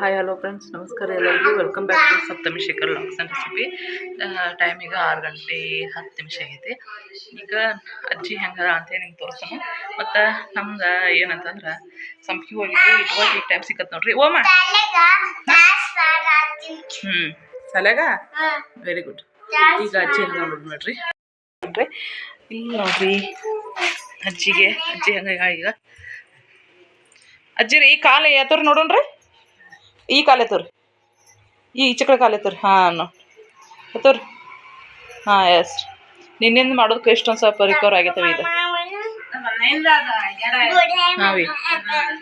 Hi hello friends ನಮಸ್ಕಾರ ಎಲ್ಲರಿಗೂ. Welcome back to Saptami Shekhar looks and recipe time ಈಗ ಆರು ಗಂಟೆ ಹತ್ತು ನಿಮಿಷ ಆಗೈತಿ. ಈಗ ಅಜ್ಜಿ ಹೆಂಗದ ಅಂತೇಳಿ ನಿಮ್ಗೆ ತೋರಿಸೋಣ ಮತ್ತು ನಮ್ಗೆ ಏನಂತಂದ್ರೆ ಸಂಪಿಗೆ ಹೋಗಿದ್ದು ಇವಾಗ ಈ ಟೈಮ್ ಸಿಕ್ಕತ್ ನೋಡ್ರಿ. ಓಮ ಹ್ಞೂ ಸಲಗ ವೆರಿ ಗುಡ್ ಈಗ ಅಜ್ಜಿ ಹೆಂಗ ನೋಡ್ರಿ ನೋಡ್ರಿ. ನೋಡ್ರಿ. ಇಲ್ಲಿ ನೋಡ್ರಿ. ಅಜ್ಜಿಗೆ, ಅಜ್ಜಿ ಹೆಂಗ ಈಗ? ಅಜ್ಜಿ ರೀ ಈ ಕಾಲ ಯಾತ್ರ ನೋಡೋಣ್ರಿ? ಈ ಕಾಲು ತೋರಿ ಈ ಈಚೆ ಕಡೆ ಕಾಲು ತೋರಿ ಹಾಂ ಎತ್ತವ್ರಿ ಹಾಂ ಎಸ್ ನಿನ್ನಿಂದ ಮಾಡೋದಕ್ಕೆ ಎಷ್ಟೊಂದು ಸ್ವಲ್ಪ ರಿಕವರ್ ಆಗೈತವ ಇದು ಹಾಂ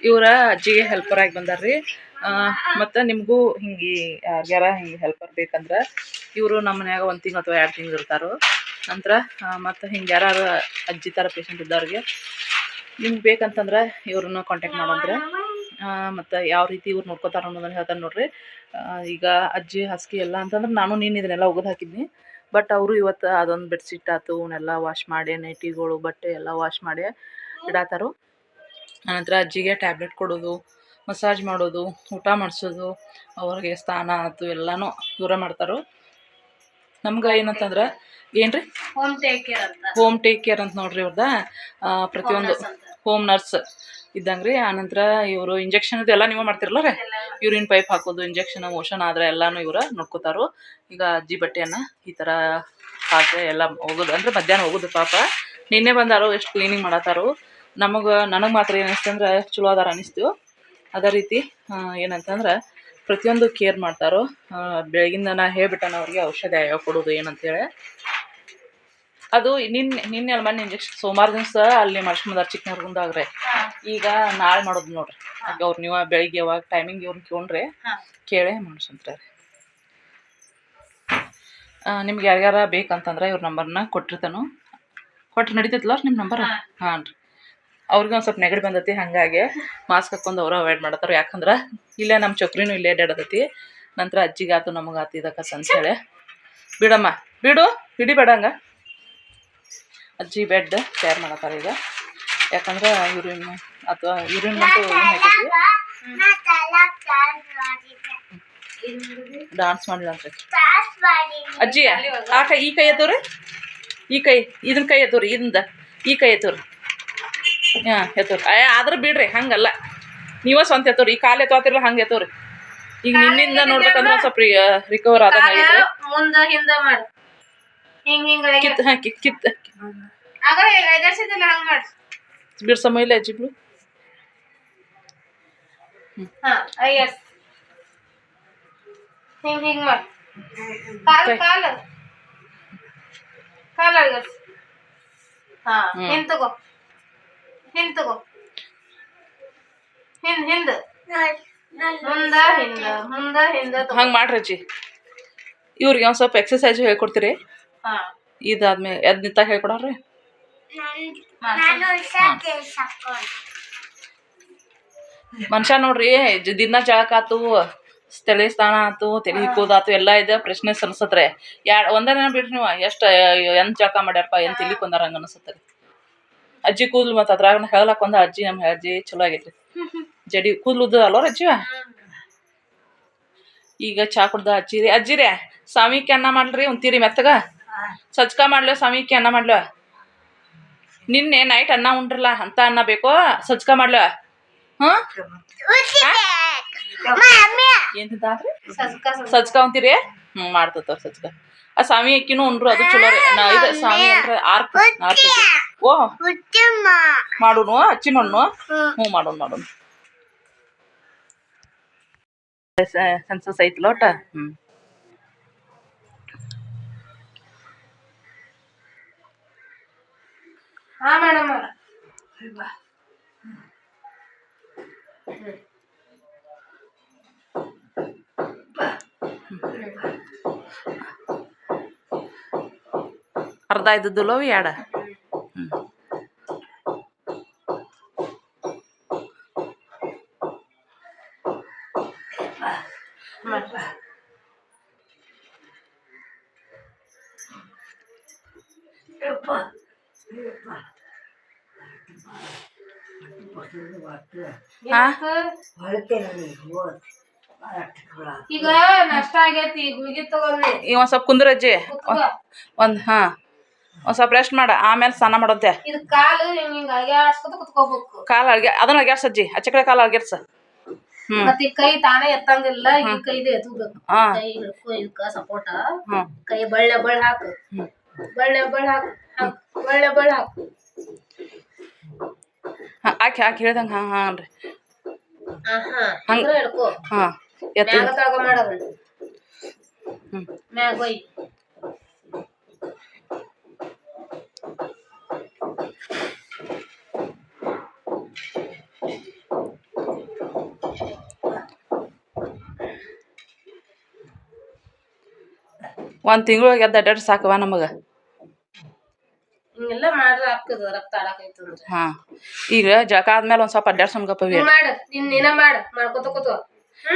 ಇವರ ಅಜ್ಜಿಗೆ ಹೆಲ್ಪರ್ ಆಗಿ ಬಂದಾರ್ರಿ. ಮತ್ತು ನಿಮಗೂ ಹಿಂಗೆ ಯಾರ್ಯಾರ ಹಿಂಗೆ ಹೆಲ್ಪರ್ ಬೇಕಂದ್ರೆ ಇವರು ನಮ್ಮ ಮನ್ಯಾಗ ಒಂದು ತಿಂಗಳು ಅಥವಾ ಎರಡು ತಿಂಗಳು ಇರ್ತಾರೆ. ನಂತರ ಮತ್ತು ಹಿಂಗೆ ಯಾರು ಅಜ್ಜಿ ಥರ ಪೇಷಂಟ್ ಇದ್ದವ್ರಿಗೆ ನಿಮ್ಗೆ ಬೇಕಂತಂದ್ರೆ ಇವ್ರನ್ನ ಕಾಂಟ್ಯಾಕ್ಟ್ ಮಾಡಂದ್ರೆ. ಮತ್ತು ಯಾವ ರೀತಿ ಇವ್ರು ನೋಡ್ಕೋತಾರೆ ಅನ್ನೋದನ್ನ ಹೇಳ್ತಾನೆ ನೋಡ್ರಿ. ಈಗ ಅಜ್ಜಿ ಹಾಸಿಗೆ ಎಲ್ಲ ಅಂತಂದ್ರೆ ನಾನು ನೀನು ಇದನ್ನೆಲ್ಲ ಒಗದು ಹಾಕಿದ್ನಿ. ಬಟ್ ಅವರು ಇವತ್ತು ಅದೊಂದು ಬೆಡ್ಶೀಟ್ ಆತು ಅವನ್ನೆಲ್ಲ ವಾಶ್ ಮಾಡಿ ನೈಟಿಗಳು ಬಟ್ಟೆ ಎಲ್ಲ ವಾಶ್ ಮಾಡಿ ಇಡಾತಾರು. ಆನಂತರ ಅಜ್ಜಿಗೆ ಟ್ಯಾಬ್ಲೆಟ್ ಕೊಡೋದು ಮಸಾಜ್ ಮಾಡೋದು ಊಟ ಮಾಡಿಸೋದು ಅವ್ರಿಗೆ ಸ್ನಾನ ಆಯ್ತು ಎಲ್ಲನೂ ದೂರ ಮಾಡ್ತಾರೋ. ನಮ್ಗೆ ಏನಂತಂದ್ರೆ ಏನು ರೀ home take care home take care ಅಂತ ನೋಡ್ರಿ ಇವ್ರದ. ಪ್ರತಿಯೊಂದು ಹೋಮ್ ನರ್ಸ್ ಇದ್ದಂಗೆ ರೀ ಆನಂತರ ಇವರು ಇಂಜೆಕ್ಷನ್ ಎಲ್ಲ ನೀವೇ ಮಾಡ್ತಿರಲ್ಲ ರೀ? ಯೂರಿನ್ ಪೈಪ್ ಹಾಕೋದು ಇಂಜೆಕ್ಷನ್ ಮೋಷನ್ ಆದ್ರೆ ಎಲ್ಲಾನು ಇವರ ನೋಡ್ಕೋತಾರು. ಈಗ ಅಜ್ಜಿ ಬಟ್ಟೆಯನ್ನ ಈ ತರ ಹಾಕಿ ಎಲ್ಲ ಹೋಗೋದು ಅಂದ್ರೆ ಮಧ್ಯಾಹ್ನ ಹೋಗೋದು ಪಾಪ. ನಿನ್ನೆ ಬಂದಾರು ಎಷ್ಟು ಕ್ಲೀನಿಂಗ್ ಮಾಡತ್ತಾರು. ನಮಗ ನನಗೆ ಮಾತ್ರ ಏನಿಸ್ತಂದ್ರೆ ಚಲೋ ಅದಾರ ಅನಿಸ್ತು. ಅದೇ ರೀತಿ ಏನಂತಂದ್ರ ಪ್ರತಿಯೊಂದು ಕೇರ್ ಮಾಡ್ತಾರೋ. ಬೆಳಗಿಂದ ನಾ ಹೇಳ್ಬಿಟ್ಟಾನ ಅವ್ರಿಗೆ ಔಷಧ ಯಾವ ಕೊಡೋದು ಏನಂತೇಳಿ ಅದು ನಿನ್ನೆ ನಿನ್ನೆ ಅಲ್ಲಿ ಮೊನ್ನೆ ಇಂಜೆಕ್ಷನ್ ಸೋಮವಾರ ದಿವಸ ಅಲ್ಲಿ ಮಾಡ್ಸ್ಕೊಂಬಂದಾರ ಚಿಕ್ಕನವ್ರಿಗುಂದಾಗ್ರೆ ಈಗ ನಾಳೆ ಮಾಡೋದು ನೋಡ್ರಿ. ಆಗ ಅವ್ರು ನೀವು ಬೆಳಿಗ್ಗೆ ಯಾವಾಗ ಟೈಮಿಂಗ್ ಇವ್ರನ್ನ ಕೇಳ್ರಿ. ಕೇಳೇ ಮಾಡ್ಸಂತಾರೆ ನಿಮ್ಗೆ ಯಾರ್ಯಾರ ಬೇಕಂತಂದ್ರೆ ಇವ್ರ ನಂಬರ್ನ ಕೊಟ್ಟಿರ್ತಾನು. ಕೊಟ್ಟು ನಡೀತೈತಲ್ಲ ನಿಮ್ಮ ನಂಬರ್? ಹಾಂ. ರೀ ಅವ್ರಿಗೆ ಒಂದು ಸ್ವಲ್ಪ ನೆಗಡಿ ಬಂದೈತಿ ಹಾಗಾಗಿ ಮಾಸ್ಕ್ ಹಾಕೊಂಡು ಅವರು ಅವಾಯ್ಡ್ ಮಾಡತ್ತಾರ. ಯಾಕಂದ್ರೆ ಇಲ್ಲೇ ನಮ್ಮ ಚಕ್ರಿನೂ ಇಲ್ಲೇ ಅಡ್ಡಾಡತೈತಿ ನಂತರ ಅಜ್ಜಿಗಾತು ನಮಗಾತು ಇದಕ್ಕೆ ಹೇಳಿ ಬಿಡಮ್ಮ. ಬಿಡು ಹಿಡಿಬೇಡ ಹಂಗ. ಅಜ್ಜಿ ಬೆಡ್ ತಯಾರು ಮಾಡತ್ತಾರ ಈಗ. ಯಾಕಂದ್ರೆ ಯೂರಿನ್ ಅಥವಾ ಯೂರಿನ್ ಹಾಕೈತಿ? ಡಾನ್ಸ್ ಮಾಡಿಲ್ಲ ಅಂತ ಅಜ್ಜಿ, ಆ ಕೈ, ಈ ಕೈ ಎತ್ತವ್ರಿ ಈ ಕೈ, ಇದನ್ ಕೈ ಎತ್ತವ್ರಿ ಇದಿಂದ ಈ ಕೈ ಎತ್ತವ್ರಿ ಹಾಂ ಎತ್ತವ್ರಿ ಅಯ್ಯ ಆದ್ರೆ ಬಿಡ್ರಿ, ಹಂಗಲ್ಲ. ನೀವ ಸ್ವಂತ ಎತ್ತವ್ರಿ ಈ ಕಾಲು ಎತ್ತೋತಿರಲ್ಲ, ಹಂಗೆ ಎತ್ತವ್ರಿ ಈಗ ನಿನ್ನಿಂದ ನೋಡ್ಬೇಕಂದ್ರೆ ಸ್ವಲ್ಪ ರಿಕವರ್ ಆದ ಮುಂದೆ ಹಿಂದ ಮಾಡು. ಹಿಂಗ್ ಹಿಂಗ ಕಿತ್ ಹಾಕಿ ಕಿತ್ ಆಗ ಎದರ್ಸಿದಿಲ್ಲ ಹಂಗ ಮಾಡು ಬಿಡ್ಸಮ್ಮ ಇಲ್ಲ ಅಜ್ಜಿ ಬಿಡು ಹಾ ಎಸ್ ಹಿಂಗ್ ಹಿಂಗ್ ಮಾಡು ಕಾಲು ಕೈ. ಕಾಲು ಕಾಲು ಅಡ್ಗರ್ಸ್ ಹಾ ಹ್ಮ್. ಹಿಂದ್ ತಗೋ ಹಿಂದ್ ತಗೋ ಹಿಂದ್ ಹಿಂದ್ ಮುಂದ ಹಿಂದ ಮುಂದ ಹಿಂದ ತಗೋ ಹಂಗೆ ಮಾಡ್ರಿ ಅಜ್ಜಿ. ಇವ್ರಿಗೆ ಒಂದು ಸ್ವಲ್ಪ ಎಕ್ಸಸೈಜ್ ಹೇಳ್ಕೊಡ್ತೀರಿ. ಹಾ ಇದಾದ್ಮೇಲೆ ಎದ್ದು ನಿಂತಾಗ ಹೇಳ್ಕೊಡ್ರಿ ಮನುಷ್ಯ ನೋಡ್ರಿ ದಿನ ಜಳಕಾತು ತಲೆ ಸ್ನಾನ ಆತು ತಲೆ ಹಿಕ್ಕೋದಾತು ಎಲ್ಲ ಇದೆ ಪ್ರಶ್ನೆ ಅನ್ಸತ್ರೆ ಯಾ ಒಂದೇ ದಿನ ಬಿಡ್ರಿ ನೀವು ಎಷ್ಟು ಎಂತ ಜಳಕ ಮಾಡ್ಯಾರಪ್ಪ ಎಂತ ತಿಳಿ ಕೊಂದಾರ ಹಂಗೆ ಅನ್ಸತ್ರಿ ಅಜ್ಜಿ ಕೂದ್ಲು ಮತ್ತು ಅದ್ರಾಗ ಹೇಳಕ್ ಒಂದ ಅಜ್ಜಿ ನಮ್ಮ ಅಜ್ಜಿ ಚಲೋ ಆಗೈತ್ರಿ. ಜಡಿ ಕೂದ್ಲು ಉದ್ದ ಅಲ್ವ ಅಜ್ಜಿ ಈಗ ಚಾ ಕುಡ್ದ ಅಜ್ಜಿ ರೀ. ಅಜ್ಜಿ ರೀ ಸ್ವಾಮಿ ಅನ್ನ ಮಾಡ್ರಿ ಉಂತೀರಿ ಮೆತ್ತಗ? ಸಜ್ಕ ಮಾಡ್ಲೋ ಸಾಮಿಕೆ ಅನ್ನ ಮಾಡ್ಲೋ? ನಿನ್ನೆ ನೈಟ್ ಅನ್ನ ಉಂಡ್ರಲ್ಲ ಅಂತ ಅನ್ನ ಬೇಕೋ ಸಜ್ಕ ಮಾಡ್ಲೋ? ಸಜ್ಕ ಅಂತೀರಿ ಹ್ಞೂ ಮಾಡ್ತತ ಸಜ್ಕ. ಆ ಸ್ವಾಮಿ ಅಕ್ಕಿನೂ ಉಂಡ್ರು ಅದು ಚಲೋ ರೀ. ಇದು ಸಾಮಿ ಅಂದ್ರೆ ಆರ್ ಓ ಮಾಡೋನು ಹಚ್ಚಿ ಮಾಡೋನು? ಹ್ಞೂ ಮಾಡೋನು ಮಾಡೋನು. ಸೆನ್ಸಸ್ ಐತಿ ಲೋಟ? ಹ್ಞೂ ಹಾ ಮೇಡಮ್ ಅರ್ಧ ಇದ್ದದ್ದು ಎಡ ಹ್ಞೂ? ಈಗ ನಷ್ಟ ಆಗೈತಿ ಗುಳಿಗೆ ತಗೋರಿ ಈಗ ಒಂದ್ ಸ್ವಲ್ಪ ಕುಂದ್ರಜ್ಜಿ ಒಂದ್ ಒಂದು ಒಂದ್ ಸ್ವಲ್ಪ ರೆಸ್ಟ್ ಮಾಡ. ಆಮೇಲೆ ಸ್ನಾನ ಮಾಡುತ್ತೆ ಇದು ಕಾಲು ಹಿಂಗ್ ಅಳ್ಗ್ಯಾಡ್ಸ್ಕೊತ ಕುತ್ಕೋಬೇಕು. ಕಾಲು ಅಳ್ಗೆ ಅದನ್ನ ಅಳ್ಗ್ಯಾಡ್ಸಜ್ಜಿ ಆಚೆ ಕಡೆ ಕಾಲು ಅಳ್ಗ್ಯಾಡ್ಸ. ಹ್ಮ್. ಮತ್ತೆ ಕೈ ತಾನೇ ಎತ್ತಂಗಿಲ್ಲ ಈ ಕೈದು ಎತ್ತಬೇಕು. ಹಾ. ಕೈ ಹಿಡ್ಕೊ ಇದಕ್ಕ ಸಪೋರ್ಟ ಕೈ ಬಳ್ಳೆ ಬಳ್ಳ ಹಾಕು. ಬಳ್ಳೆ ಬಳ್ಳ ಹಾಕು. ಹಾಕು ಬಳ್ಳೆ ಬಳ್ಳ ಹಾಕು ಹಾ ಹಾಕಿ ಹಾಕಿ ಹೇಳ್ದಂಗೆ ಹಾಂ ಹಾಂ ರೀ ಹಂಗ. ಹಾಂ ಎತ್ತು. ಹ್ಞೂ ಒಂದು ತಿಂಗಳಿಗೆ ಎದ್ದು ಅಡ್ಡಾಡ್ರಿ ಸಾಕವ ನಮಗೆ. ಹಿಂಗೆಲ್ಲ ಮಾಡ್ರ ಹಾಕದ ರಕ್ತ ಆಡಕೈತಂದ್ರ ಹಾ. ಈಗ ಜಕ ಆದ್ಮೇಲೆ ಒಂದು ಸ್ವಲ್ಪ ಅಡ್ಡಾಡ್ಸಮ್ಗಪ್ಪವಿ ನೀನ್ ಮಾಡ. ನಿನ್ ನೀನ ಮಾಡ. ಮಾಡ್ಕೊತ ಕೂತು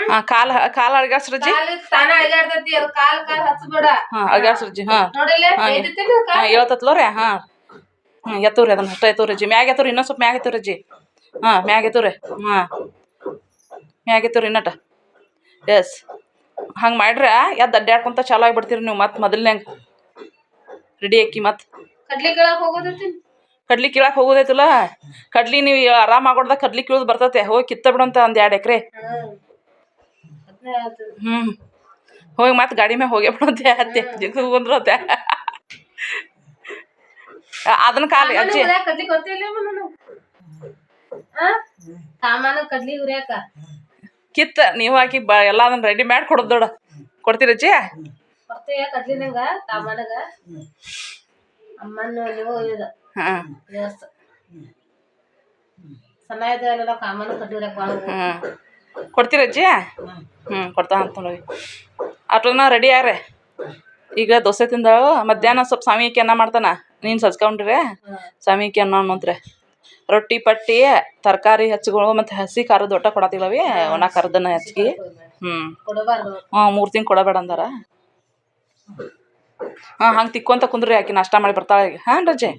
ಹಾ ಕಾಲು ಕಾಲು ಅಳ್ಗ್ಯಾಡ್ಸ್ರಜ್ಜಿ ಕಾಲ್ ತಾನ ಅಳ್ಗಾಡ್ತೈತಿ ಅದು ಕಾಲ್ ಕಾಲ್ ಹಚ್ಬೇಡ ಹಾಂ ಅಳ್ಗ್ಯಾಡ್ಸ್ರಜ್ಜಿ ಹಾ. ನೋಡಿಲ್ಲ ಐದೈತಿ ಹಾಂ ಹೇಳ್ತತ್ಲೋ ರೀ ಹಾ. ಹ್ಮ್ ಎತ್ತೂರಿ ಅದನ್ನ ಅಷ್ಟ ಎತ್ತೂರಿ ಅಜ್ಜಿ ಮ್ಯಾಗ ಎತ್ತೂರಿ ಇನ್ನೊಂದು ಸ್ವಲ್ಪ ಮ್ಯಾಗ ಎತ್ತೂರಿ ಅಜ್ಜಿ ಹಾಂ ಮ್ಯಾಗ ಎತ್ತೂರಿ ಹಾಂ. ಮ್ಯಾಗ ಎತ್ತೂರಿ ಇನ್ನಟ ಎಸ್. ಹಂಗೆ ಮಾಡ್ರೆ ಎದ್ದು ಅಡ್ಡಾಡ್ಕೊಂತ ಚಾಲು ಆಗಿಬಿಡ್ತೀರಿ ನೀವು ಮತ್ತೆ ಮೊದಲನೇ ರೆಡಿ ಆಕಿ ಮತ್ತೆ. ಕಡ್ಲಿ ಕೇಳಕ್ ಹೋಗೋದೈತಿ? ಕಡ್ಲಿ ಕೀಳಕ್ಕೆ ಹೋಗೋದೈತಲ್ಲ? ಕಡ್ಲಿ ನೀವು ಆರಾಮ ಆಗೋಡ್ದಾಗ ಕಡ್ಲಿ ಕೀಳೋದು ಬರ್ತತೆ. ಹೋಗಿ ಕಿತ್ತ ಬಿಡಂತ ಒಂದು ಎರಡು ಎಕರೆ. ಹ್ಮ್. ಹ್ಞೂ ಹೋಗಿ ಮತ್ತೆ ಗಾಡಿ ಮ್ಯಾಗ ಹೋಗಿ ಬಿಡಂತೆ ಅತ್ತೆ ಕುಂದ್ರತ್ತೆ ಅದನ್ನ ಕಾಲಿ ಅಜ್ಜಿ. ಕಡ್ಲಿ ಸಾಮಾನು ಕಡ್ಲಿ ಹುರ್ಯಾಕ ಕಿತ್ತ ನೀವು ಹಾಕಿ ಬ ಎಲ್ಲ ಅದನ್ನ ರೆಡಿ ಮಾಡಿ ಕೊಡೋದು ದೊಡ್ಡ ಕೊಡ್ತೀರಜ್ಜಿ ಕಡ್ಲಿ ನಂಗ ಸಾಮಾನಗ? ಹಾಂ. ಹ್ಞೂ ಕೊಡ್ತೀರಜ್ಜಿ ಹ್ಞೂ ಕೊಡ್ತಾ ಅಂತ ನೋಡಿ ಅಟ್ಲನ ರೆಡಿ ಆರೆ ಈಗ ದೋಸೆ ತಿಂದಾಳು ಮಧ್ಯಾಹ್ನ ಸ್ವಲ್ಪ ಸ್ವಾಮಿ ಅನ್ನ ಮಾಡ್ತಾನ. ನೀನು ಸಜ್ಕೊಂಡ್ರೆ? ಸ್ವಾಮಿ ಅನ್ನ ಅನ್ನೋದ್ರೆ ರೊಟ್ಟಿ ಪಟ್ಟಿ ತರಕಾರಿ ಹಚ್ಚಿಗಳು ಮತ್ತು ಹಸಿ ಖಾರದ ಒಟ್ಟ ಕೊಡತಿಲ್ಲವಿ ಒಣ ಖಾರದನ್ನ ಹೆಚ್ಚಿಗೆ. ಹ್ಞೂ ಕೊಡಬಾರ್ದು ಹಾಂ ಮೂರು ತಿಂಗ್ ಕೊಡಬೇಡ ಅಂದಾರ. ಹಾಂ ಹಂಗೆ ತಿಕ್ಕೊಂತ ಕುಂದ್ರಿ ಆಕಿ ನಾಷ್ಟ ಮಾಡಿ ಬರ್ತಾಳೆ ಹಾಂ ರಜೆ